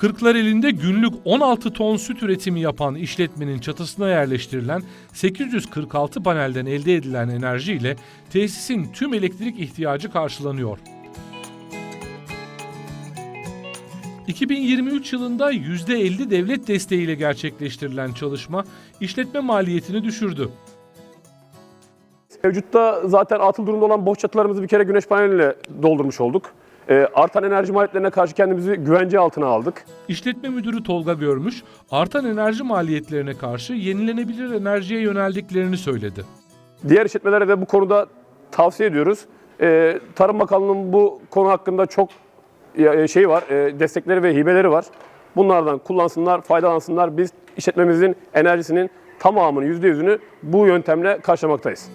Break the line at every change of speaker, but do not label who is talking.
Kırklareli'nde günlük 16 ton süt üretimi yapan işletmenin çatısına yerleştirilen 846 panelden elde edilen enerjiyle tesisin tüm elektrik ihtiyacı karşılanıyor. 2023 yılında %50 devlet desteğiyle gerçekleştirilen çalışma işletme maliyetini düşürdü.
Mevcutta zaten atıl durumda olan boş çatılarımızı bir kere güneş paneliyle doldurmuş olduk. Ee, artan enerji maliyetlerine karşı kendimizi güvence altına aldık.
İşletme müdürü Tolga Görmüş, artan enerji maliyetlerine karşı yenilenebilir enerjiye yöneldiklerini söyledi.
Diğer işletmelere de bu konuda tavsiye ediyoruz. Ee, Tarım Bakanlığı'nın bu konu hakkında çok e, şey var, e, destekleri ve hibeleri var. Bunlardan kullansınlar, faydalansınlar. Biz işletmemizin enerjisinin tamamını, %100'ünü bu yöntemle karşılamaktayız.